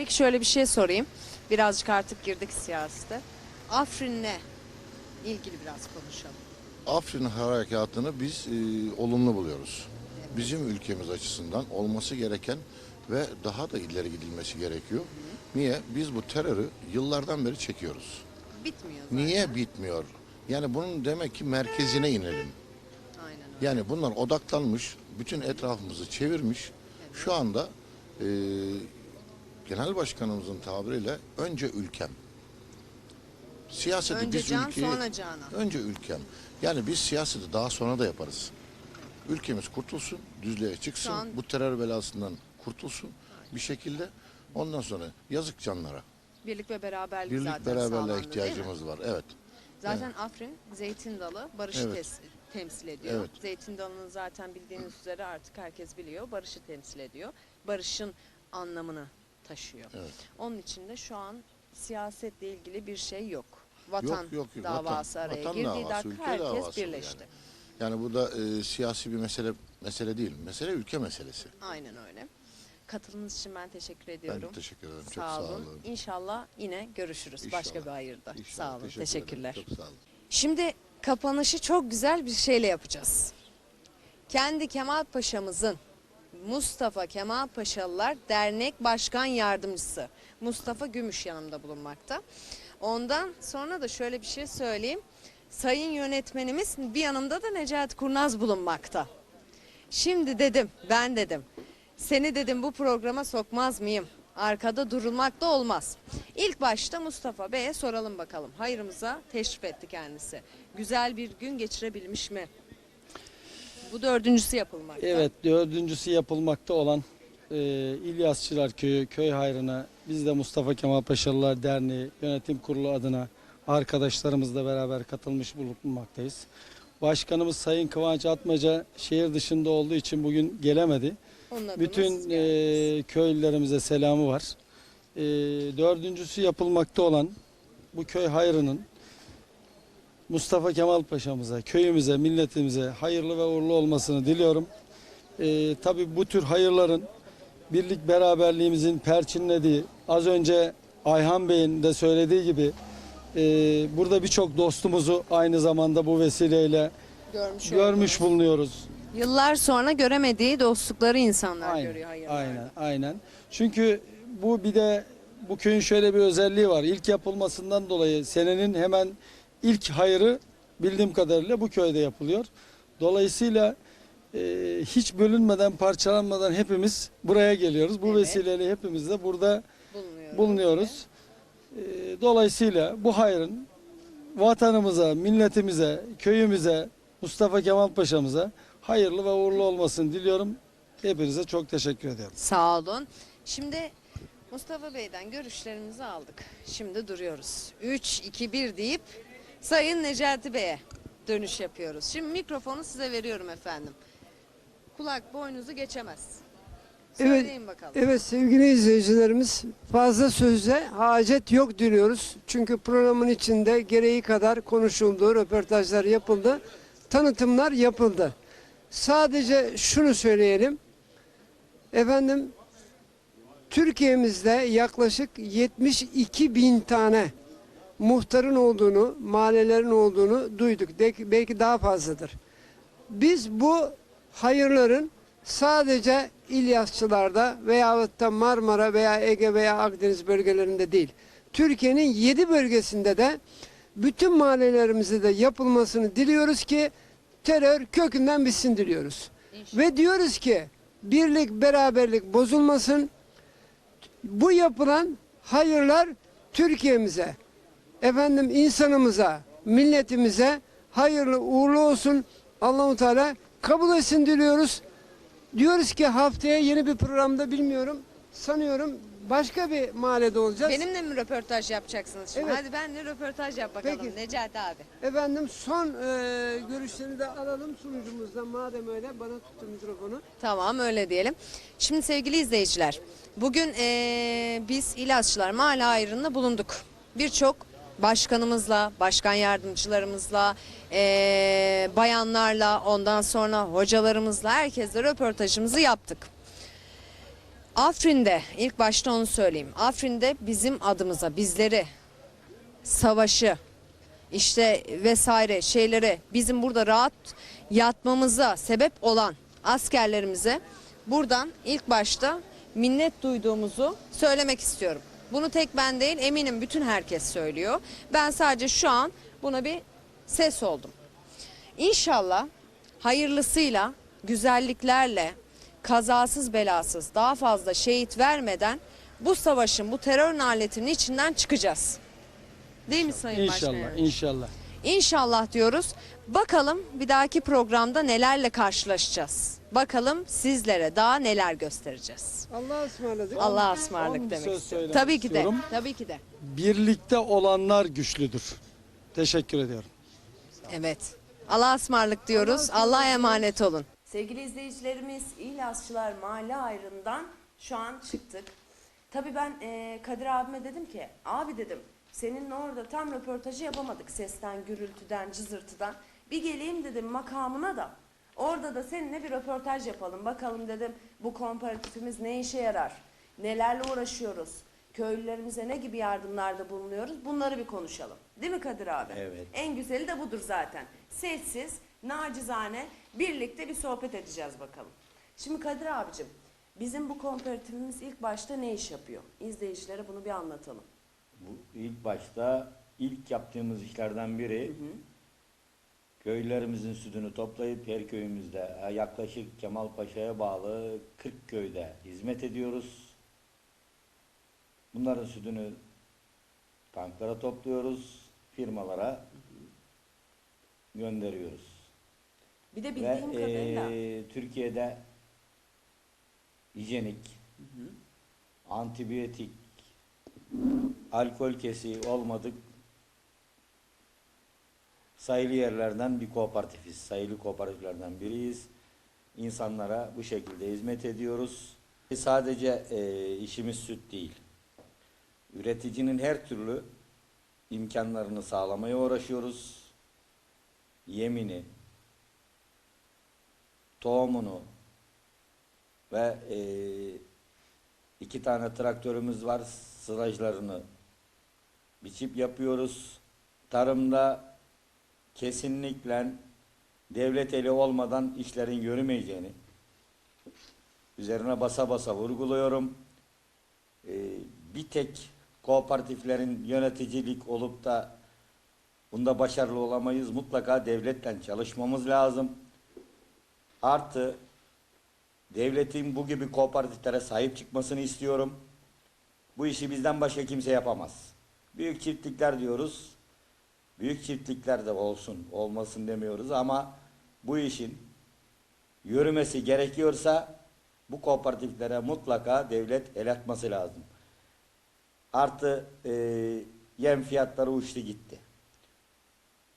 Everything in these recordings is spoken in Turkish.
Peki şöyle bir şey sorayım. Birazcık artık girdik siyasete. Afrin'le ilgili biraz konuşalım. Afrin harekatını biz e, olumlu buluyoruz. Bizim ülkemiz açısından olması gereken ve daha da ileri gidilmesi gerekiyor. Niye? Biz bu terörü yıllardan beri çekiyoruz. Bitmiyor zaten. Niye bitmiyor? Yani bunun demek ki merkezine inelim. Aynen öyle. Yani bunlar odaklanmış, bütün etrafımızı çevirmiş. Şu anda e, genel başkanımızın tabiriyle önce ülkem. Siyaseti Önce biz can ülkeyi, sonra canan. önce ülkem. Yani biz siyaseti daha sonra da yaparız. Ülkemiz kurtulsun, düzlüğe çıksın, an- bu terör belasından kurtulsun bir şekilde. Ondan sonra yazık canlara. Birlik ve beraberlik Birlik zaten beraberliğe sağlandı, ihtiyacımız var. Evet. Zaten Afrin zeytin dalı barışı Evet. tes- temsil ediyor. Evet. Zeytin dalını zaten bildiğiniz üzere artık herkes biliyor. Barışı temsil ediyor. Barışın anlamını taşıyor. Evet. Onun için de şu an siyasetle ilgili bir şey yok. Vatan yok, yok, yok. davası Vatan- araya vatan girdiği davası, dakika herkes davası birleşti. Yani bu da e, siyasi bir mesele mesele değil. Mesele ülke meselesi. Aynen öyle. Katılımınız için ben teşekkür Ben ediyorum. de teşekkür ederim. Çok sağ, sağ olun. olun. İnşallah yine görüşürüz başka İnşallah. bir hayırda. İnşallah. Sağ olun. Teşekkür ederim. Teşekkürler. Çok sağ olun. Şimdi kapanışı çok güzel bir şeyle yapacağız. Kendi Kemal Paşa'mızın Mustafa Kemal Paşalılar Dernek Başkan Yardımcısı Mustafa Gümüş yanımda bulunmakta. Ondan sonra da şöyle bir şey söyleyeyim. Sayın yönetmenimiz bir yanımda da Necati Kurnaz bulunmakta. Şimdi dedim, ben dedim. Seni dedim bu programa sokmaz mıyım? Arkada durulmak da olmaz. İlk başta Mustafa Bey'e soralım bakalım. Hayırımıza teşrif etti kendisi. Güzel bir gün geçirebilmiş mi? Bu dördüncüsü yapılmakta. Evet dördüncüsü yapılmakta olan e, İlyasçılar Köyü köy hayrına biz de Mustafa Kemal Paşalılar Derneği Yönetim Kurulu adına arkadaşlarımızla beraber katılmış bulunmaktayız. Başkanımız Sayın Kıvanç Atmaca şehir dışında olduğu için bugün gelemedi. Onun adına siz Bütün geldiniz. e, köylülerimize selamı var. E, dördüncüsü yapılmakta olan bu köy hayrının Mustafa Kemal Paşa'mıza, köyümüze, milletimize hayırlı ve uğurlu olmasını diliyorum. E, tabii bu tür hayırların birlik beraberliğimizin perçinlediği, az önce Ayhan Bey'in de söylediği gibi e, burada birçok dostumuzu aynı zamanda bu vesileyle görmüş, görmüş bulunuyoruz. Yıllar sonra göremediği dostlukları insanlar Aynen, görüyor hayırlarda. Aynen, aynen. Çünkü bu bir de bu köyün şöyle bir özelliği var. İlk yapılmasından dolayı senenin hemen ilk hayrı bildiğim kadarıyla bu köyde yapılıyor. Dolayısıyla e, hiç bölünmeden, parçalanmadan hepimiz buraya geliyoruz. Bu Evet. vesileyle hepimiz de burada Bulunuyor. bulunuyoruz. E, dolayısıyla bu hayrın vatanımıza, milletimize, köyümüze, Mustafa Kemal Paşa'mıza hayırlı ve uğurlu olmasını diliyorum. Hepinize çok teşekkür ediyorum. Sağ olun. Şimdi Mustafa Bey'den görüşlerimizi aldık. Şimdi duruyoruz. 3, 2, 1 deyip Sayın Necati Bey'e dönüş yapıyoruz. Şimdi mikrofonu size veriyorum efendim. Kulak boynuzu geçemez. Evet, bakalım. Evet sevgili izleyicilerimiz fazla sözle hacet yok diliyoruz. Çünkü programın içinde gereği kadar konuşuldu, röportajlar yapıldı, tanıtımlar yapıldı. Sadece şunu söyleyelim. Efendim Türkiye'mizde yaklaşık 72 bin tane muhtarın olduğunu, mahallelerin olduğunu duyduk. De- Belki daha fazladır. Biz bu hayırların sadece İlyasçılarda veyahut da Marmara veya Ege veya Akdeniz bölgelerinde değil. Türkiye'nin 7 bölgesinde de bütün mahallelerimizde de yapılmasını diliyoruz ki terör kökünden bitsin diliyoruz. Ve diyoruz ki birlik beraberlik bozulmasın. Bu yapılan hayırlar Türkiye'mize, efendim insanımıza, milletimize hayırlı uğurlu olsun. Allahu Teala kabul etsin diliyoruz. Diyoruz ki haftaya yeni bir programda bilmiyorum. Sanıyorum başka bir mahallede olacağız. Benimle mi röportaj yapacaksınız şimdi? Evet. Hadi benle röportaj yap bakalım Peki. Necati abi. Efendim son e, görüşlerini de alalım sunucumuzdan madem öyle bana tuttu mikrofonu. Tamam öyle diyelim. Şimdi sevgili izleyiciler, bugün eee, biz İlaççılar Mahalle ayrında bulunduk. Birçok başkanımızla, başkan yardımcılarımızla, eee, bayanlarla, ondan sonra hocalarımızla herkesle röportajımızı yaptık. Afrin'de ilk başta onu söyleyeyim. Afrin'de bizim adımıza bizleri savaşı işte vesaire şeyleri bizim burada rahat yatmamıza sebep olan askerlerimize buradan ilk başta minnet duyduğumuzu söylemek istiyorum. Bunu tek ben değil eminim bütün herkes söylüyor. Ben sadece şu an buna bir ses oldum. İnşallah hayırlısıyla, güzelliklerle, kazasız belasız daha fazla şehit vermeden bu savaşın, bu terör naletinin içinden çıkacağız. Değil mi Sayın Başkan? İnşallah, inşallah. İnşallah diyoruz. Bakalım bir dahaki programda nelerle karşılaşacağız. Bakalım sizlere daha neler göstereceğiz. Allah'a ısmarladık. Allah'a ısmarladık demek istiyorum. Tabii ki de. istiyorum. Tabii ki de. Birlikte olanlar güçlüdür. Teşekkür ediyorum. Evet. Allah'a ısmarladık diyoruz. Allah'a emanet olun. Sevgili izleyicilerimiz İlasçılar Mahalle Ayrı'ndan şu an çıktık. Tabii ben e, Kadir abime dedim ki abi dedim seninle orada tam röportajı yapamadık sesten, gürültüden, cızırtıdan. Bir geleyim dedim makamına da orada da seninle bir röportaj yapalım. Bakalım dedim bu komparatifimiz ne işe yarar? Nelerle uğraşıyoruz? Köylülerimize ne gibi yardımlarda bulunuyoruz? Bunları bir konuşalım. Değil mi Kadir abi? Evet. En güzeli de budur zaten. Sessiz, nacizane birlikte bir sohbet edeceğiz bakalım. Şimdi Kadir abicim, bizim bu komparatifimiz ilk başta ne iş yapıyor? İzleyicilere bunu bir anlatalım. Bu ilk başta ilk yaptığımız işlerden biri köylerimizin sütünü toplayıp her köyümüzde e, yaklaşık Kemal Paşa'ya bağlı 40 köyde hizmet ediyoruz. Bunların sütünü tanklara topluyoruz, firmalara gönderiyoruz. Bir de Ve bildiğim kadarıyla eee, Türkiye'de hijyenik, antibiyotik, alkol kesiği olmadık sayılı yerlerden bir kooperatifiz. Sayılı kooperatiflerden biriyiz. İnsanlara bu şekilde hizmet ediyoruz. Sadece eee, işimiz süt değil. Üreticinin her türlü imkanlarını sağlamaya uğraşıyoruz. Yemini, tohumunu ve eee, iki tane traktörümüz var sılajlarını biçip yapıyoruz. Tarımda kesinlikle devlet eli olmadan işlerin yürümeyeceğini üzerine basa basa vurguluyorum. Eee, bir tek kooperatiflerin yöneticilik olup da bunda başarılı olamayız. Mutlaka devletten çalışmamız lazım. Artı devletin bu gibi kooperatiflere sahip çıkmasını istiyorum. Bu işi bizden başka kimse yapamaz. Büyük çiftlikler diyoruz. Büyük çiftlikler de olsun, olmasın demiyoruz ama bu işin yürümesi gerekiyorsa bu kooperatiflere mutlaka devlet el atması lazım. Artı e, yem fiyatları uçtu gitti.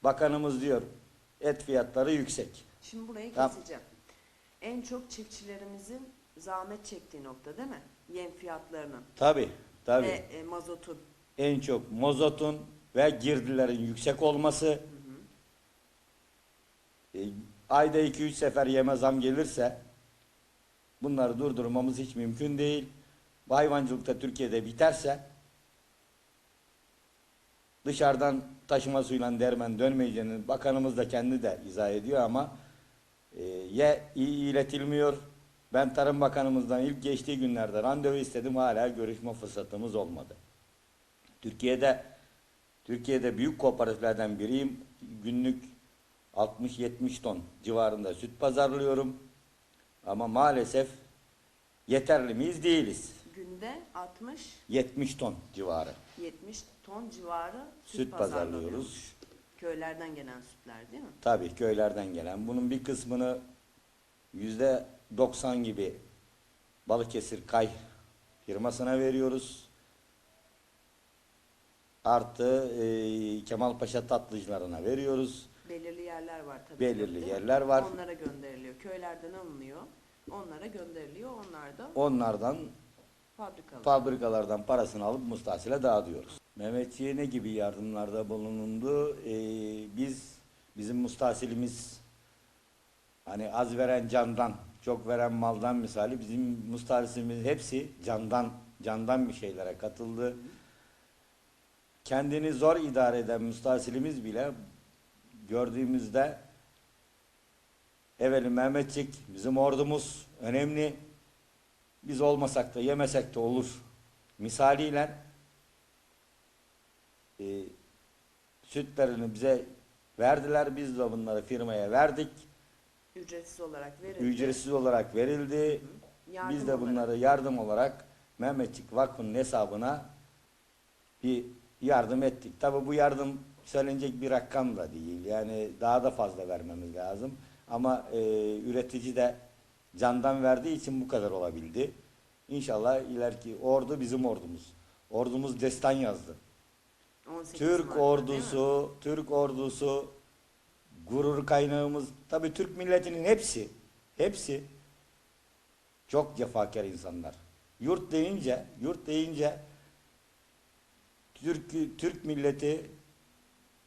Bakanımız diyor et fiyatları yüksek. şimdi burayı Tamam. keseceğim. En çok çiftçilerimizin zahmet çektiği nokta değil mi? Yem fiyatlarının Tabi tabi. ve e, mazotun. En çok mozotun ve girdilerin yüksek olması. E, ayda 2-3 sefer yeme zam gelirse bunları durdurmamız hiç mümkün değil. Bu hayvancılıkta Türkiye'de biterse dışarıdan taşıma suyla dermen dönmeyeceğini bakanımız da kendi de izah ediyor ama e, ye iyi iletilmiyor. Ben Tarım Bakanımızdan ilk geçtiği günlerde randevu istedim hala görüşme fırsatımız olmadı. Türkiye'de Türkiye'de büyük kooperatiflerden biriyim. Günlük 60-70 ton civarında süt pazarlıyorum. Ama maalesef yeterli miyiz? Değiliz. Günde 60 70 ton civarı 70 ton civarı süt, süt pazarlıyoruz. Köylerden gelen sütler değil mi? Tabii köylerden gelen. Bunun bir kısmını yüzde 90 gibi Balıkesir Kay firmasına veriyoruz. Artı e, Kemalpaşa tatlıcılarına veriyoruz. Belirli yerler var tabii. Belirli değil mi? yerler var. Onlara gönderiliyor. Köylerden alınıyor. Onlara gönderiliyor. Onlar da Onlardan fabrikalar. fabrikalardan parasını alıp mustasile dağıtıyoruz. Mehmetçiğe ne gibi yardımlarda bulunuldu? Ee, biz bizim mustasilimiz hani az veren candan çok veren maldan misali bizim mustarisimiz hepsi candan candan bir şeylere katıldı. Kendini zor idare eden müstasilimiz bile gördüğümüzde evveli Mehmetçik bizim ordumuz önemli. Biz olmasak da yemesek de olur. Misaliyle e, sütlerini bize verdiler. Biz de bunları firmaya verdik. Ücretsiz olarak verildi. Ücretsiz olarak verildi. Yardım Biz de olarak. bunları yardım olarak Mehmetçik Vakfı'nın hesabına bir yardım ettik. Tabi bu yardım söylenecek bir rakam da değil. Yani daha da fazla vermemiz lazım. Ama e, üretici de candan verdiği için bu kadar olabildi. İnşallah ileriki ordu bizim ordumuz. Ordumuz destan yazdı. 18 Türk mi? ordusu, Türk ordusu gurur kaynağımız. Tabi Türk milletinin hepsi, hepsi çok cefakar insanlar. Yurt deyince, yurt deyince Türk, Türk milleti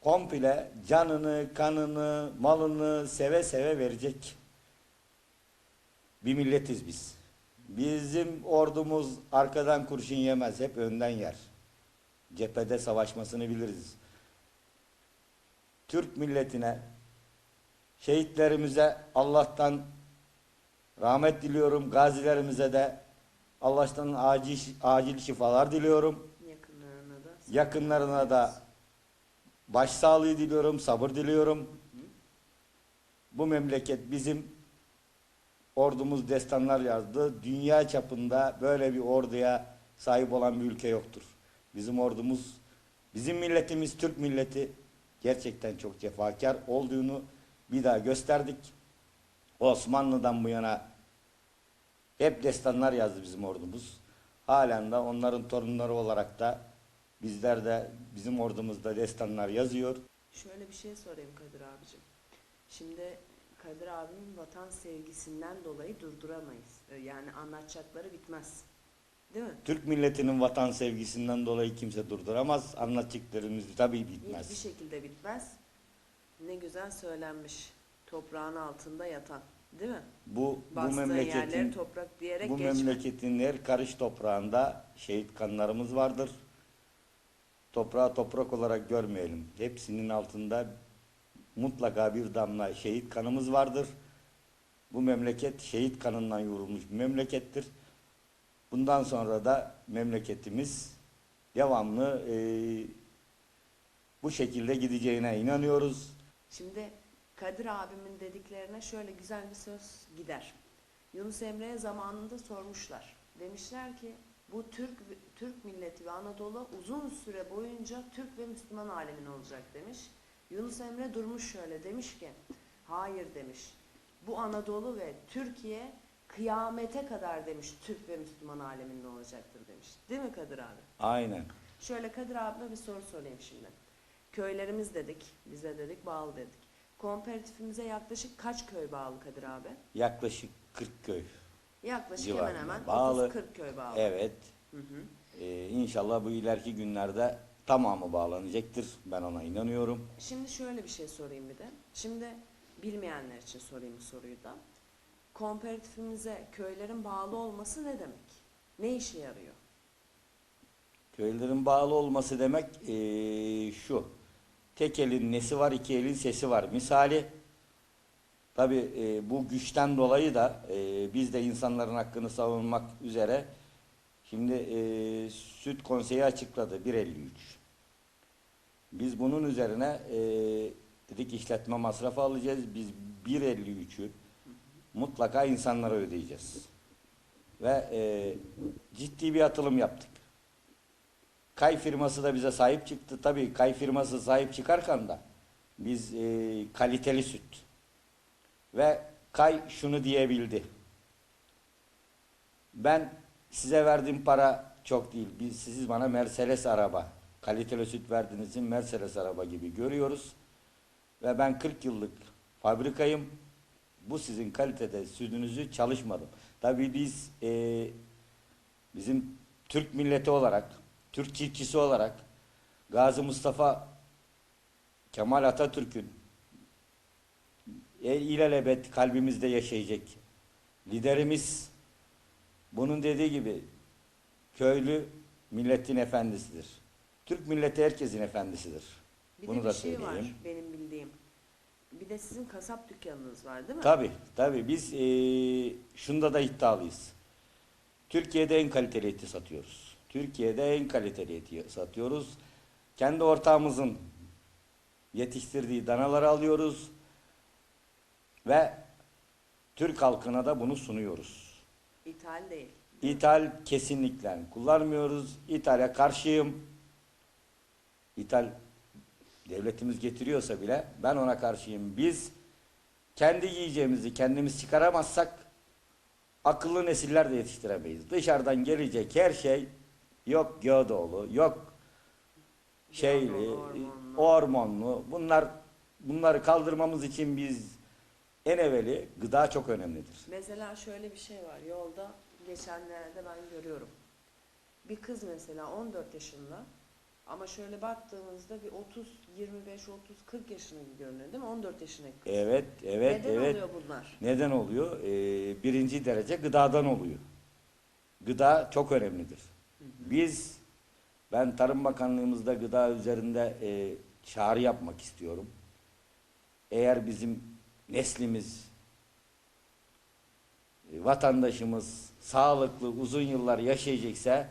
komple canını, kanını, malını seve seve verecek bir milletiz biz. Bizim ordumuz arkadan kurşun yemez, hep önden yer cephede savaşmasını biliriz. Türk milletine, şehitlerimize Allah'tan rahmet diliyorum. Gazilerimize de Allah'tan acil, acil şifalar diliyorum. Yakınlarına da. Başsağlığı diliyorum, sabır diliyorum. Bu memleket bizim ordumuz destanlar yazdı. Dünya çapında böyle bir orduya sahip olan bir ülke yoktur. Bizim ordumuz, bizim milletimiz Türk milleti gerçekten çok cefakar olduğunu bir daha gösterdik. Osmanlı'dan bu yana hep destanlar yazdı bizim ordumuz. Halen de onların torunları olarak da bizler de bizim ordumuzda destanlar yazıyor. Şöyle bir şey sorayım Kadir abicim. Şimdi Kadir abinin vatan sevgisinden dolayı durduramayız. Ee, Yani anlatacakları bitmez. Değil mi? Türk milletinin vatan sevgisinden dolayı kimse durduramaz. Anlatacaklarımız tabii Hiçbir bitmez. şekilde bitmez. Ne güzel söylenmiş. Toprağın altında yatan. Değil mi? Bu bu memleketin toprak diyerek bu geçme. memleketin her karış toprağında şehit kanlarımız vardır. Toprağı toprak olarak görmeyelim. Hepsinin altında mutlaka bir damla şehit kanımız vardır. Bu memleket şehit kanından yoğrulmuş bir memlekettir. Bundan sonra da memleketimiz devamlı eee, bu şekilde gideceğine inanıyoruz. Şimdi Kadir abimin dediklerine şöyle güzel bir söz gider. Yunus Emre'ye zamanında sormuşlar. Demişler ki bu Türk Türk milleti ve Anadolu uzun süre boyunca Türk ve Müslüman alemin olacak demiş. Yunus Emre durmuş şöyle demiş ki hayır demiş. Bu Anadolu ve Türkiye kıyamete kadar demiş Türk ve Müslüman aleminde olacaktır demiş. Değil mi Kadir abi? Aynen. Şöyle Kadir abime bir soru sorayım şimdi. Köylerimiz dedik, bize dedik bağlı dedik. Komparatifimize yaklaşık kaç köy bağlı Kadir abi? Yaklaşık 40 köy. Yaklaşık Civarında hemen hemen bağlı. 30-40 köy bağlı. Evet. Hı hı. Ee, inşallah bu ileriki günlerde tamamı bağlanacaktır. Ben ona inanıyorum. Şimdi şöyle bir şey sorayım bir de. Şimdi bilmeyenler için sorayım bu soruyu da. Komparatifimize köylerin bağlı olması ne demek? Ne işe yarıyor? Köylerin bağlı olması demek ee, şu. Tek elin nesi var, iki elin sesi var. Misali tabi bu güçten dolayı da ee, biz de insanların hakkını savunmak üzere şimdi ee, Süt Konseyi açıkladı 1.53. Biz bunun üzerine ee, dedik işletme masrafı alacağız. Biz 1.53'ü mutlaka insanlara ödeyeceğiz. Ve ee, ciddi bir atılım yaptık. Kay firması da bize sahip çıktı. Tabii Kay firması sahip çıkarken da biz e, kaliteli süt ve Kay şunu diyebildi. Ben size verdiğim para çok değil. Biz siz bana Mercedes araba, kaliteli süt verdiğiniz Mercedes araba gibi görüyoruz. Ve ben 40 yıllık fabrikayım. Bu sizin kalitede sütünüzü çalışmadım. Tabii biz e, bizim Türk milleti olarak, Türk çiftçisi olarak Gazi Mustafa Kemal Atatürk'ün e, ilelebet kalbimizde yaşayacak liderimiz bunun dediği gibi köylü milletin efendisidir. Türk milleti herkesin efendisidir. Bir Bunu de da bir şey söyleyeyim. var benim bildiğim. Bir de sizin kasap dükkanınız var değil mi? Tabii tabii biz eee şunda da iddialıyız. Türkiye'de en kaliteli eti satıyoruz. Türkiye'de en kaliteli eti satıyoruz. Kendi ortağımızın yetiştirdiği danaları alıyoruz ve Türk halkına da bunu sunuyoruz. İthal değil. İthal kesinlikle kullanmıyoruz. İthale karşıyım. İthal devletimiz getiriyorsa bile ben ona karşıyım. Biz kendi yiyeceğimizi kendimiz çıkaramazsak akıllı nesiller de yetiştiremeyiz. Dışarıdan gelecek her şey yok Göğdoğlu, yok şeyli, Hormonlu, hormonlu. Bunlar bunları kaldırmamız için biz en evveli gıda çok önemlidir. Mesela şöyle bir şey var. Yolda geçenlerde ben görüyorum. Bir kız mesela 14 yaşında ama şöyle baktığınızda bir 30, 25, 30, 40 yaşında gibi görünüyor değil mi? 14 yaşındaki kız. Evet, evet, Neden evet. oluyor bunlar? Neden oluyor? Ee, birinci derece gıdadan oluyor. Gıda çok önemlidir. Biz, ben Tarım Bakanlığımızda gıda üzerinde e, çağrı yapmak istiyorum. Eğer bizim neslimiz, e, vatandaşımız sağlıklı uzun yıllar yaşayacaksa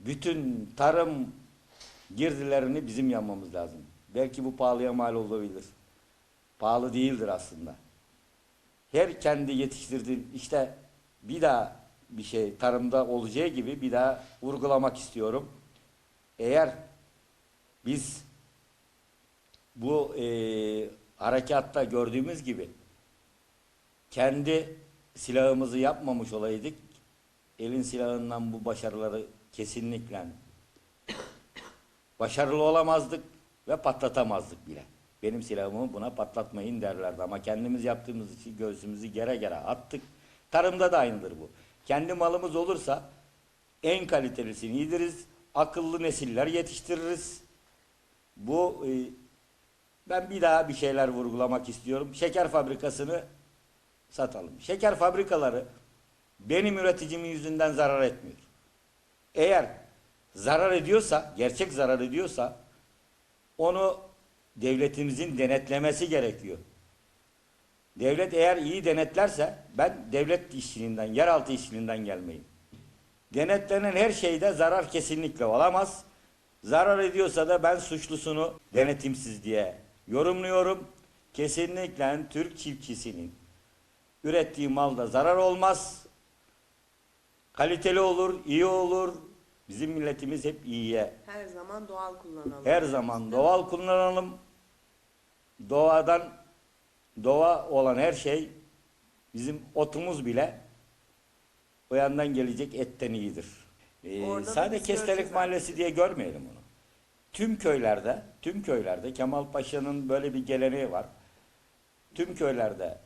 bütün tarım girdilerini bizim yapmamız lazım. Belki bu pahalıya mal olabilir. Pahalı değildir aslında. Her kendi yetiştirdiği işte bir daha bir şey tarımda olacağı gibi bir daha vurgulamak istiyorum. Eğer biz bu e, harekatta gördüğümüz gibi kendi silahımızı yapmamış olaydık elin silahından bu başarıları kesinlikle başarılı olamazdık ve patlatamazdık bile. Benim silahımı buna patlatmayın derlerdi ama kendimiz yaptığımız için göğsümüzü gere gere attık. Tarımda da aynıdır bu. Kendi malımız olursa en kalitelisini yediririz, akıllı nesiller yetiştiririz. Bu e, ben bir daha bir şeyler vurgulamak istiyorum. Şeker fabrikasını satalım. Şeker fabrikaları benim üreticimin yüzünden zarar etmiyor. Eğer zarar ediyorsa, gerçek zarar ediyorsa onu devletimizin denetlemesi gerekiyor. Devlet eğer iyi denetlerse ben devlet işçiliğinden, yeraltı işçiliğinden gelmeyim. Denetlenen her şeyde zarar kesinlikle olamaz. Zarar ediyorsa da ben suçlusunu denetimsiz diye yorumluyorum. Kesinlikle Türk çiftçisinin ürettiği malda zarar olmaz. Kaliteli olur, iyi olur. Bizim milletimiz hep iyiye Her zaman doğal kullanalım. her zaman doğal kullanalım. Doğadan doğa olan her şey bizim otumuz bile o yandan gelecek etten iyidir. Ee, Orada da sadece biz Kestelik göreceğiz Mahallesi diye görmeyelim onu. Tüm köylerde, tüm köylerde Kemal Paşa'nın böyle bir geleneği var. Tüm köylerde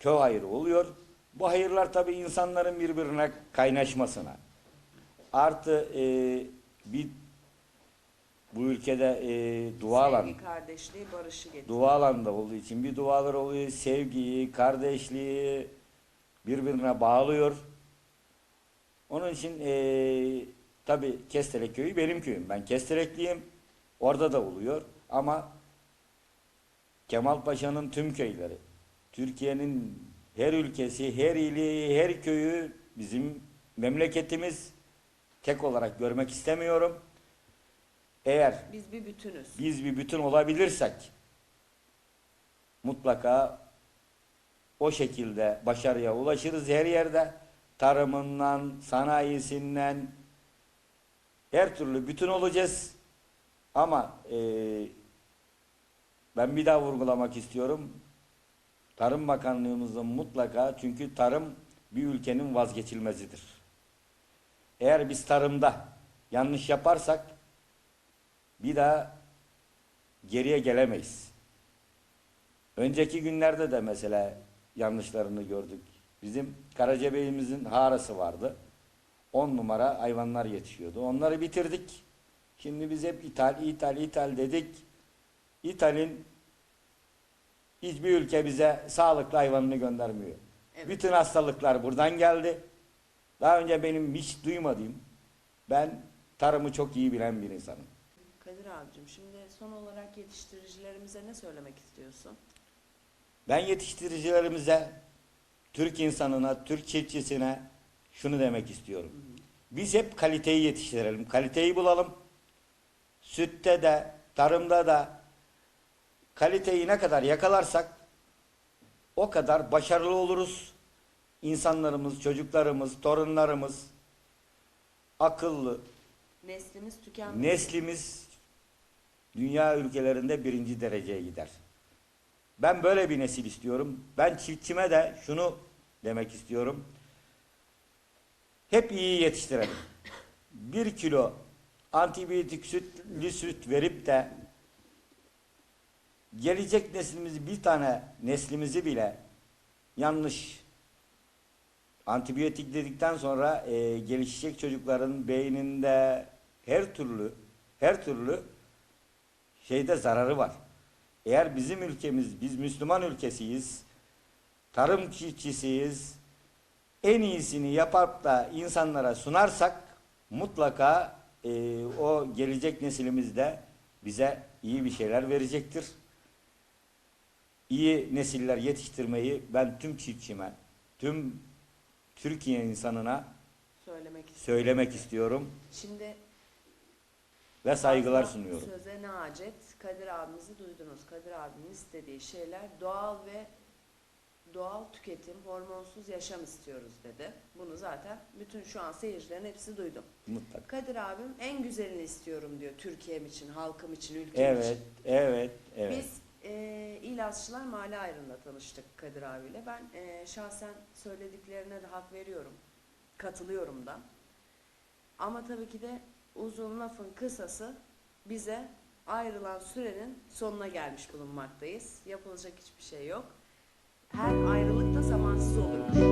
köy hayırı oluyor. Bu hayırlar tabii insanların birbirine kaynaşmasına. Artı e, bir bu ülkede e, dua alanı, Sevgi, kardeşliği, barışı getiriyor. dua alanda olduğu için bir dualar oluyor. Sevgiyi, kardeşliği birbirine bağlıyor. Onun için e, tabii Kestelek köyü benim köyüm. Ben Kestelekliyim. Orada da oluyor. Ama Kemal Paşa'nın tüm köyleri, Türkiye'nin her ülkesi, her ili, her köyü bizim memleketimiz tek olarak görmek istemiyorum. Eğer Biz bir bütünüz. biz bir bütün olabilirsek mutlaka o şekilde başarıya ulaşırız her yerde. Tarımından, sanayisinden her türlü bütün olacağız. Ama eee, ben bir daha vurgulamak istiyorum. Tarım Bakanlığımızın mutlaka çünkü tarım bir ülkenin vazgeçilmezidir. Eğer biz tarımda yanlış yaparsak bir daha geriye gelemeyiz. Önceki günlerde de mesela yanlışlarını gördük. Bizim Karacabeyimizin harası vardı. 10 numara hayvanlar yetişiyordu. Onları bitirdik. Şimdi biz hep ithal, ithal, ithal dedik. İthal'in hiçbir ülke bize sağlıklı hayvanını göndermiyor. Evet. Bütün hastalıklar buradan geldi. Daha önce benim hiç duymadığım, ben tarımı çok iyi bilen bir insanım. Kadir abicim şimdi son olarak yetiştiricilerimize ne söylemek istiyorsun? Ben yetiştiricilerimize, Türk insanına, Türk çiftçisine şunu demek istiyorum. Biz hep kaliteyi yetiştirelim, kaliteyi bulalım. Sütte de, tarımda da kaliteyi ne kadar yakalarsak o kadar başarılı oluruz. İnsanlarımız, çocuklarımız, torunlarımız akıllı, Neslimiz tükenmez. neslimiz dünya ülkelerinde birinci dereceye gider. Ben böyle bir nesil istiyorum. Ben çiftçime de şunu demek istiyorum. Hep iyi yetiştirelim. Bir kilo antibiyotik sütlü süt verip de gelecek neslimizi bir tane neslimizi bile yanlış antibiyotik dedikten sonra e, gelişecek çocukların beyninde her türlü her türlü şeyde zararı var. Eğer bizim ülkemiz, biz Müslüman ülkesiyiz, tarım çiftçisiyiz, en iyisini yapıp da insanlara sunarsak mutlaka e, o gelecek nesilimiz de bize iyi bir şeyler verecektir. İyi nesiller yetiştirmeyi ben tüm çiftçime, tüm Türkiye insanına Söylemek istiyorum. söylemek istiyorum Şimdi ve saygılar sunuyorum. Söze ne acet? Kadir abimizi duydunuz. Kadir abimin istediği şeyler doğal ve doğal tüketim, hormonsuz yaşam istiyoruz dedi. Bunu zaten bütün şu an seyircilerin hepsi duydu. Mutlaka. Kadir abim en güzelini istiyorum diyor Türkiye'm için, halkım için, ülkem Evet, için. evet, evet. Biz e, İlasçılar Mahalle Ayrı'nda tanıştık Kadir abiyle. Ben e, şahsen söylediklerine de hak veriyorum. Katılıyorum da. Ama tabii ki de uzun lafın kısası bize ayrılan sürenin sonuna gelmiş bulunmaktayız. Yapılacak hiçbir şey yok. Her ayrılık da zamansız olurmuş.